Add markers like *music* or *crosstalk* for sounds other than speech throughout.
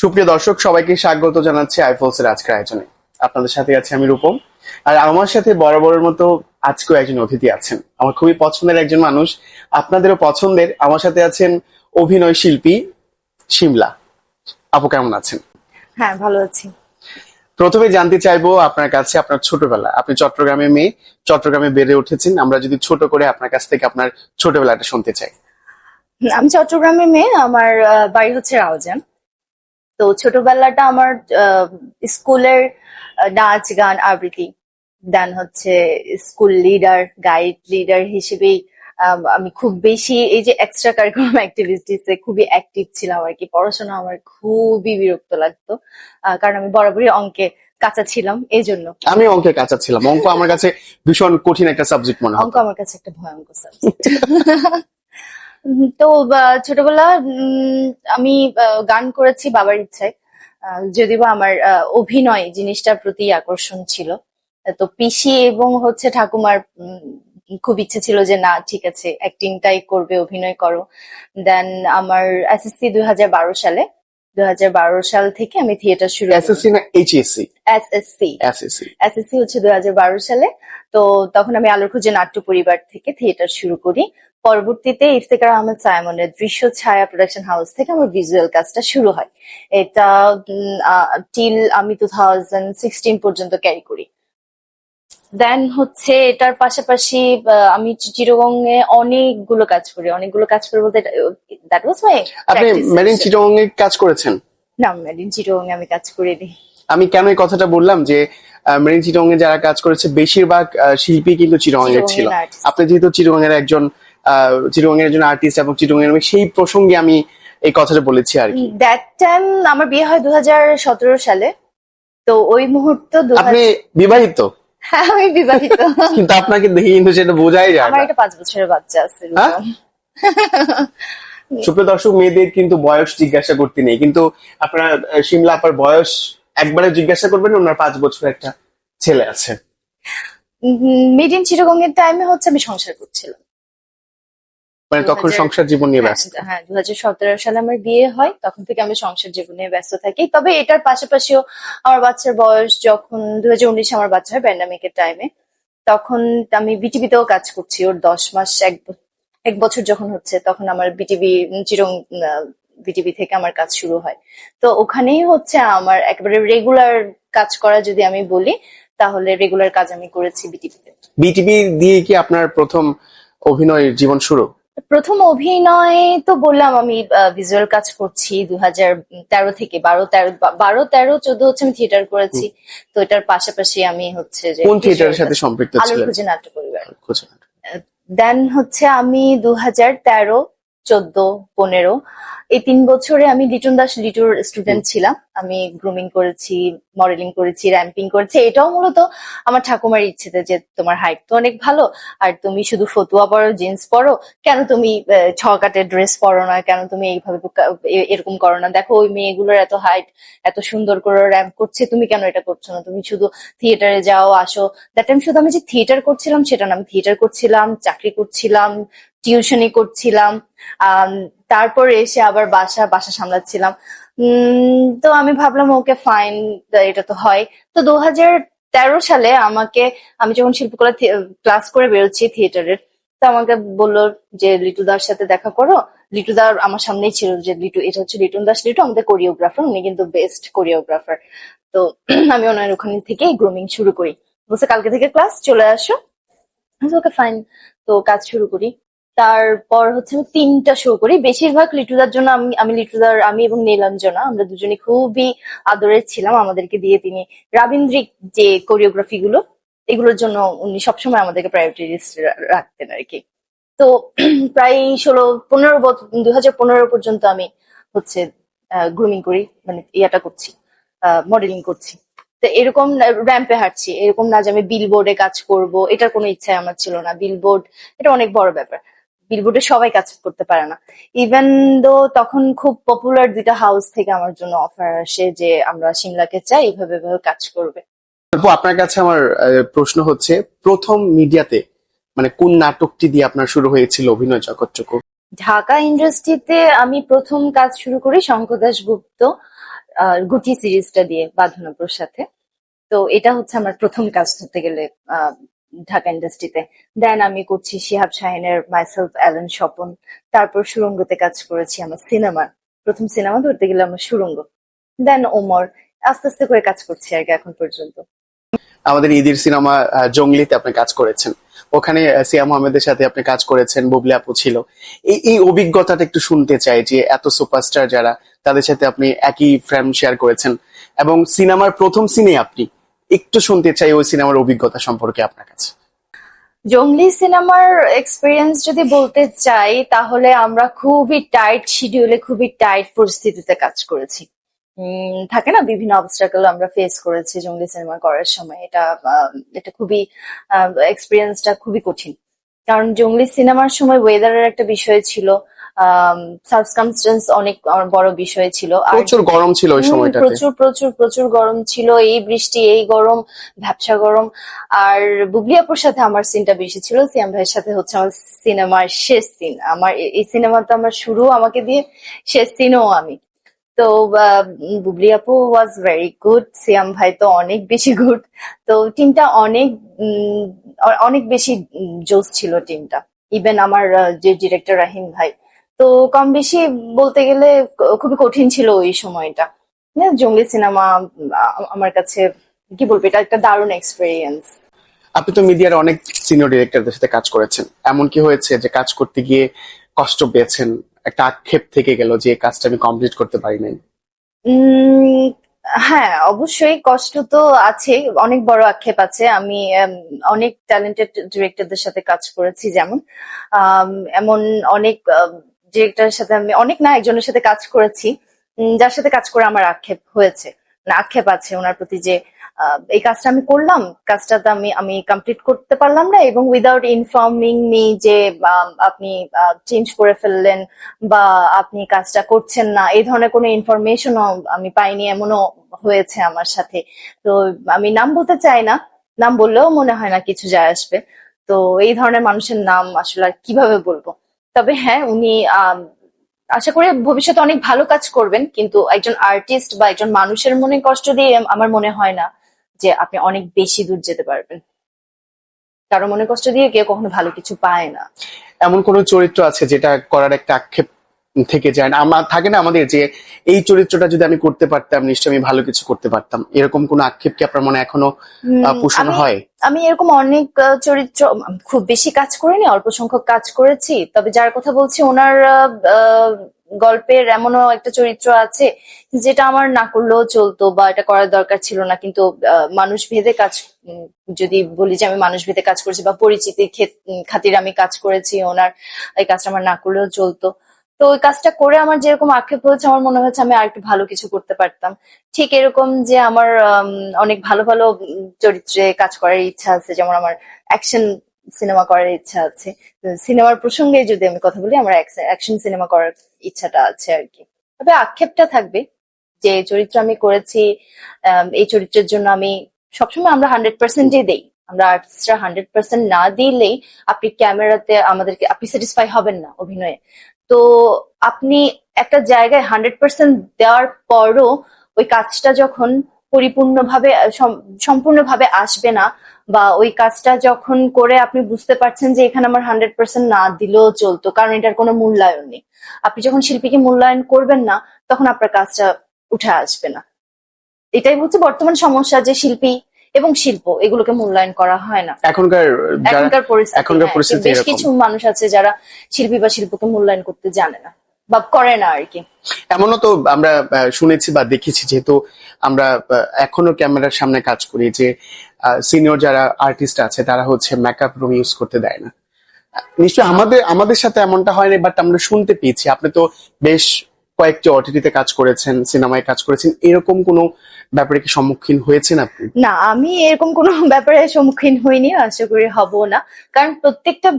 সুপ্রিয় দর্শক সবাইকে স্বাগত জানাচ্ছি আইফলসের আজকের আয়োজনে। আপনাদের সাথে আছি আমি রূপম। আর আমার সাথে বরাবরের মতো আজকেও একজন অতিথি আছেন। আমার খুবই পছন্দের একজন মানুষ আপনাদেরও পছন্দের আমার সাথে আছেন অভিনয় শিল্পী শিমলা। আপু কেমন আছেন? হ্যাঁ ভালো আছি। প্রথমে জানতে চাইব আপনার কাছে আপনার ছোটবেলা। আপনি চট্টগ্রামে মেয়ে চট্টগ্রামে বেড়ে উঠেছেন। আমরা যদি ছোট করে আপনার কাছ থেকে আপনার ছোটবেলাটা শুনতে চাই। আমি চট্টগ্রামের মেয়ে আমার বাড়ি হচ্ছে রাউজান। তো ছোটবেলাটা আমার স্কুলের নাচ গান আবৃত্তি। দেন হচ্ছে স্কুল লিডার গাইড লিডার হিসেবেই আমি খুব বেশি এই যে এক্সট্রা কারিকুলাম অ্যাক্টিভিটিস এ খুবই অ্যাক্টিভ ছিলাম আর কি। পড়াশোনা আমার খুবই বিরক্ত লাগতো কারণ আমি বরাবরই অঙ্কে কাঁচা ছিলাম এই জন্য আমি অঙ্কে কাঁচা ছিলাম। অঙ্ক আমার কাছে ভীষণ কঠিন একটা সাবজেক্ট মনে হয় অঙ্ক আমার কাছে একটা ভয়ঙ্কর সাবজেক্ট *laughs* তো ছোটবেলা আমি গান করেছি বাবার ইচ্ছায়। বা আমার অভিনয় জিনিসটার প্রতি আকর্ষণ ছিল। তো পিসি এবং হচ্ছে ঠাকুমার খুব ইচ্ছে ছিল যে, না, ঠিক আছে অ্যাক্টিংটাই করবে, অভিনয় করো। দেন আমার এসএসসি দুই হাজার বারো সালে দুই হাজার বারো সাল থেকে আমি থিয়েটার শুরু এসএসসি না এইচএসসি এসএসসি এসএসসি এসএসসি হচ্ছে দুই হাজার বারো সালে। তো তখন আমি আলোর খোঁজে নাট্য পরিবার থেকে থিয়েটার শুরু করি। পরবর্তীতে ইফতেকার আহমেদ সাইমনের দৃশ্য ছায়া প্রোডাকশন হাউস থেকে আমার ভিজুয়াল কাজটা শুরু হয়। এটা টিল আমি টু থাউজেন্ড সিক্সটিন পর্যন্ত ক্যারি করি। দেন হচ্ছে এটার পাশাপাশি আমি চিরগঙ্গে অনেকগুলো কাজ করি। অনেকগুলো কাজ করি বলতে দ্যাট ওয়াজ মাই আপনি মেরিন চিটং এ কাজ করেছেন? না মেরিন চিরগঙ্গে আমি কাজ করিনি। আমি কেন এই কথাটা বললাম যে মেরিন চিটং এ যারা কাজ করেছে বেশিরভাগ শিল্পী কিন্তু চিটং এর ছিল। আপনি যেহেতু চিটং এর একজন চিটং এর একজন আর্টিস্ট এবং চিটং এর সেই প্রসঙ্গে আমি এই কথাটা বলেছি আর কি। দ্যাট টাইম আমার বিয়ে হয় দু হাজার সতেরো সালে। তো ওই মুহূর্ত আপনি বিবাহিত? হ্যাঁ আমি বিবাহিত। কিন্তু আপনাকে দেখি কিন্তু সেটা বোঝাই যায় আমার একটা পাঁচ বছরের বাচ্চা আছে হ্যাঁ? সুপ্রিয় দর্শক মেয়েদের কিন্তু বয়স জিজ্ঞাসা করতে নেই। কিন্তু আপনার সিমলা শিমলা আপার বয়স একবারে জিজ্ঞাসা করবেন ওনার পাঁচ বছর একটা ছেলে আছে। মিডিয়াম চিরগঙ্গের টাইমে হচ্ছে আমি সংসার করছিলাম। মানে তখন সংসার জীবন নিয়ে ব্যস্ত। হ্যাঁ, হ্যাঁ দু হাজার সতেরো সালে আমার বিয়ে হয় তখন থেকে আমি সংসার জীবন নিয়ে ব্যস্ত থাকি। তবে এটার পাশাপাশিও আমার বাচ্চার বয়স যখন দু হাজার উনিশে আমার বাচ্চা হয় প্যান্ডামিকের টাইমে তখন আমি বিটিভিতেও কাজ করছি। ওর দশ মাস এক এক বছর যখন হচ্ছে তখন আমার বিটিভি চিরং বিটিভি থেকে আমার কাজ শুরু হয়। তো ওখানেই হচ্ছে আমার একেবারে রেগুলার কাজ করা যদি আমি বলি তাহলে রেগুলার কাজ আমি করেছি বিটিভিতে বিটিভি দিয়ে কি আপনার প্রথম অভিনয় জীবন শুরু? প্রথম অভিনয় তো বললাম আমি ভিজুয়াল কাজ করছি দু হাজার তেরো থেকে বারো তেরো বারো তেরো চোদ্দ হচ্ছে আমি থিয়েটার করেছি। তো এটার পাশাপাশি আমি হচ্ছে যে কোন থিয়েটারের সাথে সম্পৃক্ত আলোর ছিলেন? খুঁজে নাট্য পরিবার। দেন হচ্ছে আমি দু হাজার তেরো চোদ্দ পনেরো। এই তিন বছরে আমি লিটন দাস লিটুর স্টুডেন্ট ছিলাম। আমি গ্রুমিং করেছি মডেলিং করেছি র্যাম্পিং করেছি। এটাও মূলত আমার ঠাকুমার ইচ্ছেতে যে তোমার হাইট তো অনেক ভালো আর তুমি শুধু ফতুয়া পরো জিন্স পরো কেন তুমি আহ, ছকাটের ড্রেস পরো না কেন তুমি এইভাবে এরকম করো না। দেখো ওই মেয়েগুলোর এত হাইট এত সুন্দর করে র্যাম্প করছে তুমি কেন এটা করছ না? তুমি শুধু থিয়েটারে যাও আসো। দ্যাট টাইম শুধু আমি যে থিয়েটার করছিলাম সেটা না। আমি থিয়েটার করছিলাম চাকরি করছিলাম টিউশনি করছিলাম তারপরে এসে আবার বাসা বাসা সামলাচ্ছিলাম। তো আমি ভাবলাম ওকে ফাইন এটা তো হয়। তো দু তেরো সালে আমাকে, আমি যখন শিল্পকলা ক্লাস করে বেরোচ্ছি থিয়েটারের, তো আমাকে বলল যে লিটুদার সাথে দেখা করো। লিটুদার আমার সামনেই ছিল যে, লিটু, এটা হচ্ছে লিটুন দাস। লিটু আমাদের কোরিওগ্রাফার উনি কিন্তু বেস্ট কোরিওগ্রাফার তো *clears throat* আমি ওনার ওখানে থেকে গ্রুমিং শুরু করি। বলছে, কালকে থেকে ক্লাস চলে আসো। ওকে ফাইন তো কাজ শুরু করি। তারপর হচ্ছে আমি তিনটা শো করি। বেশিরভাগ লিটুদার জন্য আমি আমি লিটুদার, আমি এবং নীলাঞ্জনা, আমরা দুজনে খুবই আদরের ছিলাম, আমাদেরকে দিয়ে তিনি রাবীন্দ্রিক যে কোরিওগ্রাফি গুলো, এগুলোর জন্য উনি সবসময় আমাদেরকে প্রায়োরিটি লিস্ট রাখতেন আর কি। তো *clears throat* প্রায় ষোলো, পনেরো বছর দুই হাজার পনেরো পর্যন্ত আমি হচ্ছে গ্রুমিং করি মানে ইয়াটা করছি মডেলিং করছি। তো এরকম র্যাম্পে হাঁটছি, এরকম না যে আমি বিলবোর্ডে কাজ করব, এটার কোনো ইচ্ছা আমার ছিল না। বিলবোর্ড এটা অনেক বড় ব্যাপার। বিলবোর্ডে সবাই কাজ করতে পারে না। ইভেন দো তখন খুব পপুলার দুইটা হাউস থেকে আমার জন্য অফার আসে যে আমরা সিমলাকে চাই এইভাবে এভাবে কাজ করবে। আপু আপনার কাছে আমার প্রশ্ন হচ্ছে প্রথম মিডিয়াতে মানে কোন নাটকটি দিয়ে আপনার শুরু হয়েছিল অভিনয় জগৎটুকু ঢাকা ইন্ডাস্ট্রিতে আমি প্রথম কাজ শুরু করি শঙ্কর দাস গুপ্ত গুটি সিরিজটা দিয়ে বাঁধনপুর সাথে তো এটা হচ্ছে আমার প্রথম কাজ ধরতে গেলে ঢাকা ইন্ডাস্ট্রিতে। দেন আমি করছি শিহাব শাহিনের মাইসেলফ অ্যালেন স্বপন। তারপর সুরঙ্গতে কাজ করেছি আমার সিনেমা। প্রথম সিনেমা ধরতে গেলে আমার সুরঙ্গ। দেন ওমর। আস্তে আস্তে করে কাজ করছি আর এখন পর্যন্ত। আমাদের ঈদের সিনেমা জঙ্গলিতে আপনি কাজ করেছেন। ওখানে সিয়াম আহমেদের সাথে আপনি কাজ করেছেন, বুবলি আপু ছিল। এই এই অভিজ্ঞতাটা একটু শুনতে চাই যে এত সুপারস্টার যারা, তাদের সাথে আপনি একই ফ্রেম শেয়ার করেছেন। এবং সিনেমার প্রথম সিনে আপনি। একটু শুনতে চাই ওই সিনেমার অভিজ্ঞতা সম্পর্কে আপনার কাছে। জঙ্গলি সিনেমার এক্সপিরিয়েন্স যদি বলতে চাই, তাহলে আমরা খুবই টাইট শিডিউলে খুবই টাইট পরিস্থিতিতে কাজ করেছি। থাকে না, বিভিন্ন অবস্ট্রাকল আমরা ফেস করেছি জঙ্গলি সিনেমা করার সময়। এটা এটা খুবই এক্সপিরিয়েন্সটা খুবই কঠিন। কারণ জঙ্গলি সিনেমার সময় ওয়েদারের একটা বিষয় ছিল। সার্কমস্টেন্স অনেক বড় বিষয় ছিল। প্রচুর গরম ছিল ওই হুম, সময়টাতে। প্রচুর প্রচুর প্রচুর গরম ছিল। এই বৃষ্টি এই গরম ভ্যাপসা গরম। আর বুবলি আপুর সাথে আমার সিনটা বেশি ছিল। সিয়াম ভাইয়ের সাথে হচ্ছে আমার সিনেমার শেষ সিন আমার এই সিনেমাটা আমার শুরু আমাকে দিয়ে শেষ সিনও আমি। তো বুবলি আপু ওয়াজ ভেরি গুড সিয়াম ভাই তো অনেক বেশি গুড তো টিমটা অনেক উম, অনেক বেশি জোস ছিল টিমটা ইভেন আমার যে ডিরেক্টর রাহিম ভাই। তো কম বেশি বলতে গেলে খুবই কঠিন ছিল ওই সময়টা। জঙ্গলি সিনেমা আমার কাছে কি বলব এটা একটা দারুণ এক্সপিরিয়েন্স আপনি তো মিডিয়ার অনেক সিনিয়র ডিরেক্টরদের সাথে কাজ করেছেন। এমন কি হয়েছে যে কাজ করতে গিয়ে কষ্ট পেয়েছেন? একটা আক্ষেপ থেকে গেল যে কাজটা আমি কমপ্লিট করতে পারি নাই। হ্যাঁ অবশ্যই কষ্ট তো আছে অনেক বড় আক্ষেপ আছে। আমি অনেক ট্যালেন্টেড ডিরেক্টরদের সাথে কাজ করেছি যেমন। এমন অনেক ডিরেক্টরের সাথে আমি, অনেক না, একজনের সাথে কাজ করেছি। যার সাথে কাজ করে আমার আক্ষেপ হয়েছে। মানে আক্ষেপ আছে ওনার প্রতি যে এই কাজটা আমি করলাম কাজটা তো আমি আমি কমপ্লিট করতে পারলাম না এবং উইদাউট ইনফর্মিং মি যে আপনি চেঞ্জ করে ফেললেন বা আপনি কাজটা করছেন না, এই ধরনের কোনো ইনফরমেশনও আমি পাইনি, এমনও হয়েছে আমার সাথে। তো আমি নাম বলতে চাই না, নাম বললেও মনে হয় না কিছু যায় আসবে। তো এই ধরনের মানুষের নাম আসলে কীভাবে বলব? তবে হ্যাঁ উনি আশা করি ভবিষ্যতে অনেক ভালো কাজ করবেন, কিন্তু একজন আর্টিস্ট বা একজন মানুষের মনে কষ্ট দিয়ে আমার মনে হয় না যে আপনি অনেক বেশি দূর যেতে পারবেন। কারও মনে কষ্ট দিয়ে কেউ কখনো ভালো কিছু পায় না। এমন কোন চরিত্র আছে যেটা করার একটা আক্ষেপ থেকে যায় না। আমার থাকে না আমাদের যে এই চরিত্রটা যদি আমি করতে পারতাম নিশ্চয়ই আমি ভালো কিছু করতে পারতাম। এরকম কোন আক্ষেপ কি আপনার মনে এখনও পোষণ হয়? আমি এরকম অনেক চরিত্র খুব বেশি কাজ করিনি অল্প সংখ্যক কাজ করেছি। তবে যার কথা বলছি ওনার গল্পের এমনও একটা চরিত্র আছে যেটা আমার না করলেও চলতো বা এটা করার দরকার ছিল না। কিন্তু মানুষ ভেদে কাজ যদি বলি যে আমি মানুষ ভেদে কাজ করেছি বা উম, খাতিরে আমি কাজ করেছি ওনার এই কাজটা আমার না করলেও চলতো। তো ওই কাজটা করে আমার যেরকম আক্ষেপ হয়েছে, আমার মনে হচ্ছে আমি আর একটু ভালো কিছু করতে পারতাম। ঠিক এরকম যে আমার অনেক ভালো ভালো চরিত্রে কাজ করার ইচ্ছা আছে, যেমন আমার অ্যাকশন সিনেমা করার ইচ্ছা আছে। সিনেমার প্রসঙ্গে যদি আমি কথা বলি, আমার অ্যাকশন সিনেমা করার ইচ্ছাটা আছে আর কি। তবে আক্ষেপটা থাকবে যে চরিত্র আমি করেছি এই চরিত্রের জন্য আমি সবসময় আমরা হান্ড্রেড পার্সেন্টই দেই। আমরা আর্টিস্টরা হান্ড্রেড পার্সেন্ট না দিলেই আপনি ক্যামেরাতে আমাদেরকে, আপনি স্যাটিসফাই হবেন না অভিনয়ে। তো আপনি একটা জায়গায় হান্ড্রেড পার্সেন্ট দেওয়ার পরও ওই কাজটা যখন পরিপূর্ণভাবে সম্পূর্ণভাবে আসবে না বা ওই কাজটা যখন করে আপনি বুঝতে পারছেন যে এখানে আমার হান্ড্রেড পার্সেন্ট না দিলেও চলতো, কারণ এটার কোনো মূল্যায়ন নেই। আপনি যখন শিল্পীকে মূল্যায়ন করবেন না, তখন আপনার কাজটা উঠে আসবে না। এটাই হচ্ছে বর্তমান সমস্যা যে শিল্পী এবং শিল্প এগুলোকে মূল্যায়ন করা হয় না। এখনকার এখনকার পরিস্থিতি হ্যাঁ, বেশ কিছু মানুষ আছে যারা শিল্পী বা শিল্পকে মূল্যায়ন করতে জানে না বা করে না আর কি। এমনও তো আমরা শুনেছি বা দেখেছি যেহেতু আমরা এখনও ক্যামেরার সামনে কাজ করি যে সিনিয়র যারা আর্টিস্ট আছে তারা হচ্ছে মেকআপ রুম ইউজ করতে দেয় না। আহ, নিশ্চয়ই আমাদের আমাদের সাথে এমনটা হয়নি বাট আমরা শুনতে পেয়েছি। আপনি তো বেশ কয়েকটি ওটিটিতে কাজ করেছেন সিনেমায় কাজ করেছেন। এরকম কোনো ব্যাপারে কি সম্মুখীন হয়েছেন আপনি? না, আমি এরকম কোনো *laughs* ব্যাপারে সম্মুখীন হইনি, আশা করি হব না। কারণ প্রত্যেকটা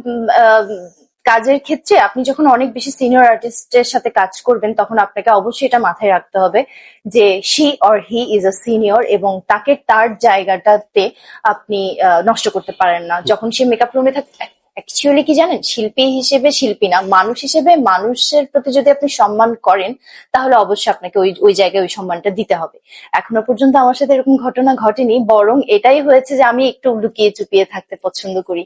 কাজের ক্ষেত্রে আপনি যখন অনেক বেশি সিনিয়র আর্টিস্টের সাথে কাজ করবেন, তখন আপনাকে অবশ্যই এটা মাথায় রাখতে হবে যে she or he is a senior এবং তাকে তার জায়গাটাতে আপনি নষ্ট করতে পারেন না। যখন সে মেকআপ রুমে থাকে অ্যাকচুয়ালি কি জানেন? শিল্পী হিসেবে শিল্পী না মানুষ হিসেবে মানুষের প্রতি যদি আপনি সম্মান করেন তাহলে অবশ্যই আপনাকে ওই ওই জায়গায় ওই সম্মানটা দিতে হবে। এখনও পর্যন্ত আমার সাথে এরকম ঘটনা ঘটেনি বরং এটাই হয়েছে যে আমি একটু লুকিয়ে চুপিয়ে থাকতে পছন্দ করি।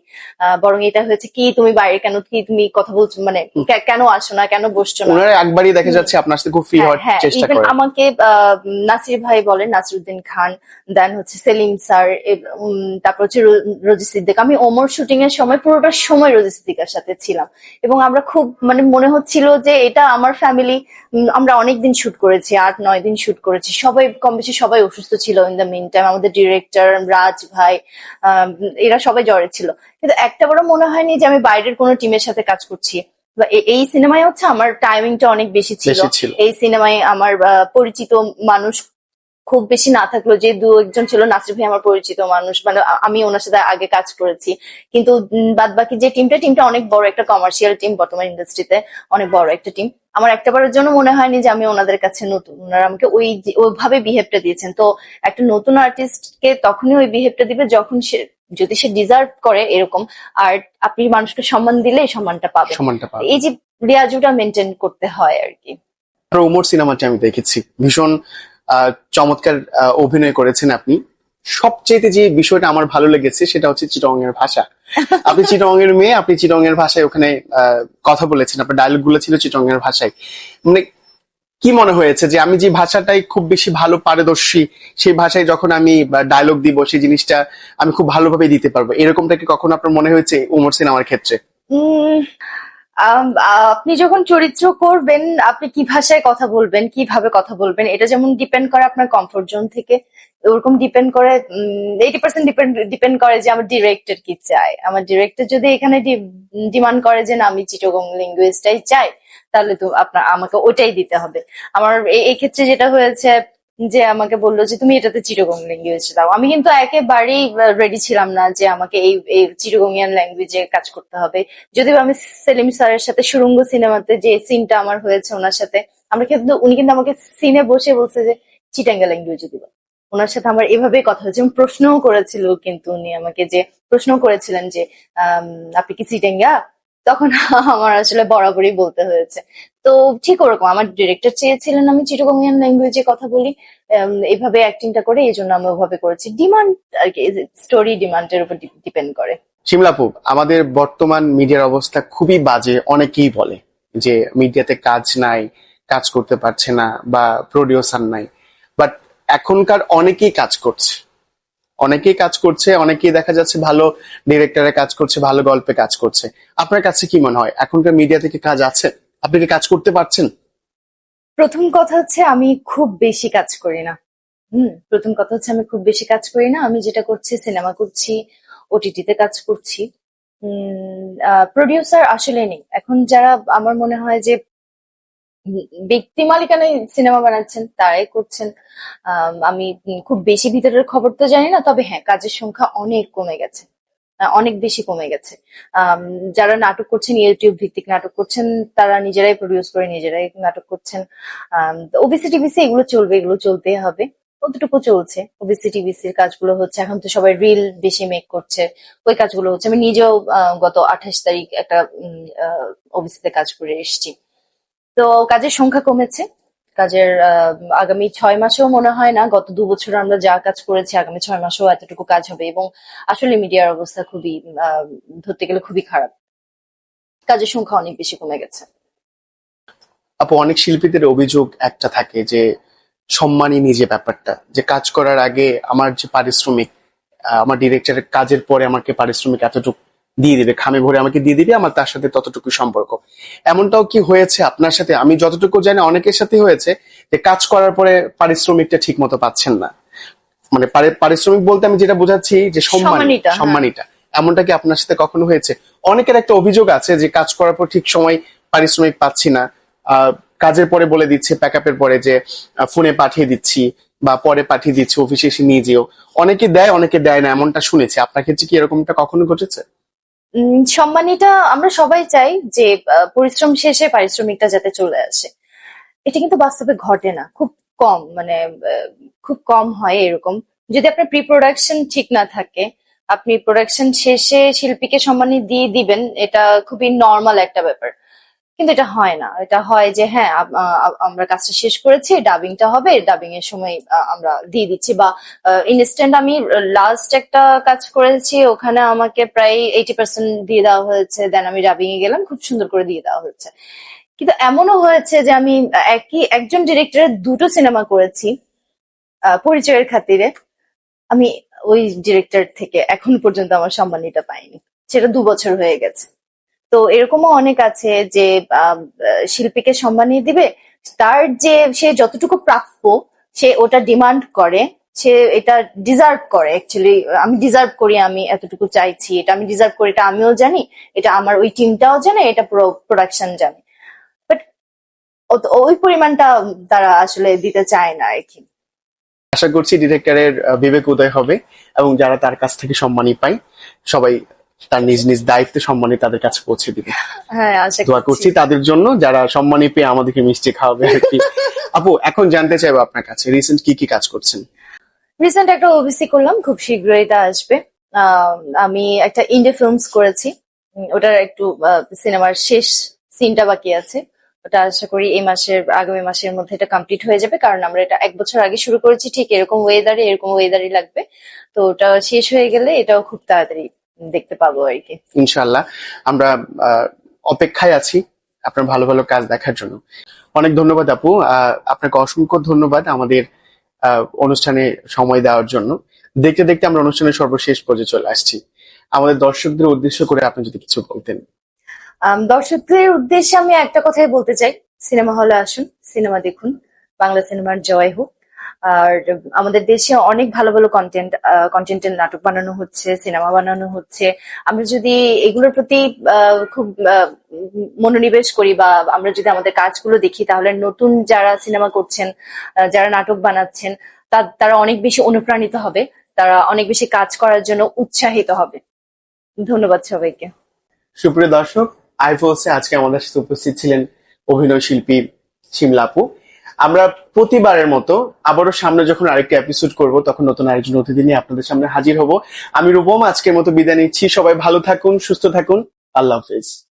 বরং এটা হয়েছে কি তুমি বাইরে কেন কি তুমি কথা বলছো মানে কেন আসো না কেন বসছো না? একবারই দেখা যাচ্ছে আপনার সাথে খুব ফ্রি হ্যাঁ, হওয়ার হ্যাঁ চেষ্টা করে। আমাকে আহ, নাসির ভাই বলেন নাসিরুদ্দিন খান দেন হচ্ছে সেলিম স্যার তারপর হচ্ছে রোজি সিদ্দিক। আমি ওমর শুটিং এর সময় পুরোটা সময় রোজি সিদ্দিকার সাথে ছিলাম। এবং আমরা খুব মানে মনে হচ্ছিল যে এটা আমার ফ্যামিলি আমরা অনেক দিন শুট করেছি আট নয় দিন শুট করেছি। সবাই কম বেশি সবাই অসুস্থ ছিল ইন দ্য মিন টাইম আমাদের ডিরেক্টর রাজ ভাই আহ, এরা সবাই জ্বরে ছিল। কিন্তু একটা বড় মনে হয়নি যে আমি বাইরের কোনো টিমের সাথে কাজ করছি। এই সিনেমায় হচ্ছে আমার টাইমিংটা অনেক বেশি ছিল। এই সিনেমায় আমার পরিচিত মানুষ খুব বেশি না থাকল যে দু একজন ছিল নাসির ভাই আমার পরিচিত মানুষ মানে আমি ওনার সাথে আগে কাজ করেছি। কিন্তু বাদ বাকি যে টিমটা টিমটা অনেক বড় একটা কমার্শিয়াল টিম বর্তমান ইন্ডাস্ট্রিতে অনেক বড় একটা টিম আমার একটা বারের জন্য মনে হয়নি যে আমি ওনাদের কাছে নতুন। ওনারা আমাকে ওই ওইভাবে বিহেভটা দিয়েছেন। তো একটা নতুন আর্টিস্টকে তখনই ওই বিহেভটা দিবে যখন সে যদি সে ডিজার্ভ করে এরকম আর আপনি মানুষকে সম্মান দিলে সম্মানটা পাবে। এই যে রিয়াজুটা মেনটেন করতে হয় আর কি। ওমর সিনেমাটি আমি দেখেছি। ভীষণ চমৎকার অভিনয় করেছেন আপনি। সবচেয়ে যে বিষয়টা আমার ভালো লেগেছে সেটা হচ্ছে চিটং এর ভাষা। *laughs* আপনি চিটং এর মেয়ে আপনি চিটং এর ভাষায় ওখানে কথা বলেছেন আপনার ডায়লগগুলো ছিল চিটং এর ভাষায়। মানে কি মনে হয়েছে যে আমি যে ভাষাটাই খুব বেশি ভালো পারদর্শী সেই ভাষায় যখন আমি ডায়লগ দিব সেই জিনিসটা আমি খুব ভালোভাবে দিতে পারব। এরকমটা কি কখনো আপনার মনে হয়েছে ওমর সিনেমার ক্ষেত্রে? আপনি যখন চরিত্র করবেন, আপনি কি ভাষায় কথা বলবেন, কীভাবে কথা বলবেন, এটা যেমন ডিপেন্ড করে আপনার কমফোর্ট জোন থেকে, ওরকম ডিপেন্ড করে এইটি পার্সেন্ট ডিপেন্ড ডিপেন্ড করে যে আমার ডিরেক্টর কি চায়। আমার ডিরেক্টর যদি এখানে ডিমান্ড করে যে না, আমি চিটগং ল্যাঙ্গুয়েজটাই চাই, তাহলে তো আপনার, আমাকে ওটাই দিতে হবে। আমার এই- ক্ষেত্রে যেটা হয়েছে যে আমাকে বলল যে, তুমি এটাতে চিটগং ল্যাঙ্গুয়েজ দাও। আমি কিন্তু একেবারেই রেডি ছিলাম না যে আমাকে এই এই চিটগংয়ান ল্যাঙ্গুয়েজে কাজ করতে হবে। যদিও আমি সেলিম স্যারের সাথে সুরঙ্গ সিনেমাতে যে সিনটা আমার হয়েছে ওনার সাথে, আমরা কিন্তু, উনি কিন্তু আমাকে সিনে বসে বলছে যে, চিটাঙ্গা ল্যাঙ্গুয়েজে দিব। ওনার সাথে আমার এভাবেই কথা হয়েছে প্রশ্নও করেছিল কিন্তু উনি আমাকে যে প্রশ্ন করেছিলেন যে আপনি কি চিটাঙ্গা? তখন আমার আসলে বরাবরই বলতে হয়েছে। তো ঠিক ওরকম, আমার ডিরেক্টর চেয়েছিলেন আমি চিটগঙ্গিয়ান ল্যাঙ্গুয়েজে কথা বলি এভাবে অ্যাক্টিংটা করে, এই জন্য আমি ওভাবে করেছি। ডিমান্ড আর কি স্টোরি ডিমান্ডের উপর ডিপেন্ড করে। শিমলাপু আমাদের বর্তমান মিডিয়ার অবস্থা খুবই বাজে, অনেকেই বলে যে মিডিয়াতে কাজ নাই, কাজ করতে পারছে না বা প্রডিউসার নাই। বাট এখনকার অনেকেই কাজ করছে। অনেকেই কাজ করছে, অনেকেই দেখা যাচ্ছে ভালো ডিরেক্টরে কাজ করছে, ভালো গল্পে কাজ করছে। আপনার কাছে কি মনে হয়, এখনকার মিডিয়া থেকে কাজ আছে? আপনি কি কাজ করতে পারছেন? প্রথম কথা হচ্ছে আমি খুব বেশি কাজ করি না। হুম, প্রথম কথা হচ্ছে আমি খুব বেশি কাজ করি না। আমি যেটা করছি সিনেমা করছি ওটিটিতে কাজ করছি। প্রডিউসার আসলে নেই। এখন যারা, আমার মনে হয় যে ব্যক্তি মালিকানায় সিনেমা বানাচ্ছেন তারাই করছেন। আম, খুব বেশি ভিতরের খবর তো জানি না তবে হ্যাঁ কাজের সংখ্যা অনেক কমে গেছে। অনেক বেশি কমে গেছে। যারা নাটক করছেন ইউটিউব ভিত্তিক নাটক করছেন তারা নিজেরাই প্রডিউস করে নিজেরাই নাটক করছেন। ওবিসি টিভিসি এগুলো চলবে এগুলো চলতেই হবে। কতটুকু চলছে। ওবিসি টিভিসির কাজগুলো হচ্ছে এখন তো সবাই রিল বেশি মেক করছে। ওই কাজগুলো হচ্ছে। আমি নিজেও গত আঠাশ তারিখ একটা ওবিসিতে কাজ করে এসেছি। তো কাজের সংখ্যা কমেছে। কাজের আগামী ছয় মাসেও মনে হয় না, গত দু বছর আমরা যা কাজ করেছি, আগামী ছয় মাসেও এতটুকু কাজ হবে এবং আসলে মিডিয়ার অবস্থা খুবই ধরতে গেলে খুবই খারাপ। কাজের সংখ্যা অনেক বেশি কমে গেছে। আপু, অনেক শিল্পীদের অভিযোগ একটা থাকে যে, সম্মানই নিজে ব্যাপারটা। যে কাজ করার আগে আমার যে পারিশ্রমিক আমার ডিরেক্টরের কাজের পরে আমাকে পারিশ্রমিক এতটুকু দিয়ে দিবে খামে ভরে আমাকে দিয়ে দিবে আমার তার সাথে ততটুকু সম্পর্ক। এমনটাও কি হয়েছে আপনার সাথে? আমি যতটুকু জানি অনেকের সাথে হয়েছে যে কাজ করার পরে পারিশ্রমিকটা ঠিক মতো পাচ্ছেন না। মানে পারিশ্রমিক বলতে আমি যেটা বোঝাচ্ছি যে সম্মান সম্মানিটা, হ্যাঁ। সম্মানিটা। এমনটা কি আপনার সাথে কখনো হয়েছে? অনেকের একটা অভিযোগ আছে যে কাজ করার পর ঠিক সময় পারিশ্রমিক পাচ্ছি না। আহ, কাজের পরে বলে দিচ্ছে প্যাক আপের পরে যে ফোনে পাঠিয়ে দিচ্ছি বা পরে পাঠিয়ে দিচ্ছি অফিসে এসে নিয়ে যেও। অনেকে দেয় অনেকে দেয় না এমনটা শুনেছি। আপনার ক্ষেত্রে কি এরকমটা কখনো ঘটেছে? সম্মানীটা আমরা সবাই চাই যে পরিশ্রম শেষে পারিশ্রমিকটা যাতে চলে আসে। এটা কিন্তু বাস্তবে ঘটে না। খুব কম মানে খুব কম হয় এরকম। যদি আপনার প্রি প্রোডাকশন ঠিক না থাকে, আপনি প্রোডাকশন শেষে শিল্পীকে সম্মানী দিয়ে দিবেন, এটা খুবই নর্মাল একটা ব্যাপার। কিন্তু এটা হয় না। এটা হয় যে হ্যাঁ আমরা কাজটা শেষ করেছি ডাবিংটা হবে ডাবিং এর সময় আমরা দিয়ে দিচ্ছি বা ইনস্ট্যান্ট আমি লাস্ট একটা কাজ করেছি, ওখানে আমাকে প্রায় এইটি পার্সেন্ট দিয়ে দেওয়া হয়েছে দেন আমি ডাবিং এ গেলাম, খুব সুন্দর করে দিয়ে দেওয়া হয়েছে। কিন্তু এমনও হয়েছে যে, আমি একই, একজন ডিরেক্টরের দুটো সিনেমা করেছি পরিচয়ের খাতিরে। আমি ওই ডিরেক্টর থেকে এখন পর্যন্ত আমার সম্মানিটা পাইনি। সেটা দু বছর হয়ে গেছে। তো এরকমও অনেক আছে যে শিল্পীকে সম্মানী দিবে, তার যে সে যতটুকু প্রাপ্য, সে ওটা ডিমান্ড করে, সে এটা ডিজার্ভ করে অ্যাকচুয়ালি আমি ডিজার্ভ করি, আমি এতটুকু চাইছি, এটা আমি ডিজার্ভ করি, এটা আমিও জানি, এটা আমার ওই টিমটাও জানে, এটা পুরো প্রোডাকশন জানে। বাট ওই পরিমাণটা তারা আসলে দিতে চায় না আর কি। আশা করছি ডিরেক্টরের বিবেক উদয় হবে, এবং যারা তার কাছ থেকে সম্মানই পায়, সবাই তার নিজ নিজ দায়িত্বে সম্মানে তাদের কাছে পৌঁছে দিবে। হ্যাঁ দোয়া করছি। তাদের জন্য যারা সম্মানী পেয়ে আমাদেরকে মিষ্টি খাওয়াবে আর কি। *laughs* আপু এখন জানতে চাইব আপনার কাছে রিসেন্ট কি কি কাজ করছেন? রিসেন্ট একটা ওবিসি করলাম খুব শীঘ্রই এটা আসবে। আমি একটা ইন্ডিয়া ফিল্মস করেছি। ওটার একটু সিনেমার শেষ সিনটা বাকি আছে। ওটা আশা করি এই মাসের আগামী মাসের মধ্যে এটা কমপ্লিট হয়ে যাবে কারণ আমরা এটা এক বছর আগে শুরু করেছি ঠিক এরকম ওয়েদারে এরকম ওয়েদারই লাগবে। তো ওটা শেষ হয়ে গেলে এটাও খুব তাড়াতাড়ি দেখতে পাবো আর কি। ইনশাল্লাহ আমরা অপেক্ষায় আছি আপনার ভালো ভালো কাজ দেখার জন্য। অনেক ধন্যবাদ আপু। আপনাকে অসংখ্য ধন্যবাদ আমাদের অনুষ্ঠানে সময় দেওয়ার জন্য। দেখতে দেখতে আমরা অনুষ্ঠানের সর্বশেষ পর্যায়ে চলে আসছি। আমাদের দর্শকদের উদ্দেশ্য করে আপনি যদি কিছু বলতেন। দর্শকদের উদ্দেশ্যে আমি একটা কথাই বলতে চাই। সিনেমা হলে আসুন সিনেমা দেখুন বাংলা সিনেমার জয় হোক। আর আমাদের দেশে অনেক ভালো ভালো কন্টেন্ট কন্টেন্টের নাটক বানানো হচ্ছে সিনেমা বানানো হচ্ছে। আমরা যদি এগুলোর প্রতি খুব মনোনিবেশ করি বা আমরা যদি আমাদের কাজগুলো দেখি, তাহলে নতুন যারা সিনেমা করছেন যারা নাটক বানাচ্ছেন তারা অনেক বেশি অনুপ্রাণিত হবে। তারা অনেক বেশি কাজ করার জন্য উৎসাহিত হবে। ধন্যবাদ সবাইকে। সুপ্রিয় দর্শক, আইফোসে আজকে আমাদের সাথে উপস্থিত ছিলেন অভিনয় শিল্পী শিমলা আপু। আমরা প্রতিবারের মতো আবারও সামনে যখন আরেকটা এপিসোড করব, তখন নতুন আরেকজন অতিথি নিয়ে আপনাদের সামনে হাজির হব। আমি রূপম আজকের মতো বিদায় নিচ্ছি। সবাই ভালো থাকুন, সুস্থ থাকুন। আল্লাহ হাফিজ।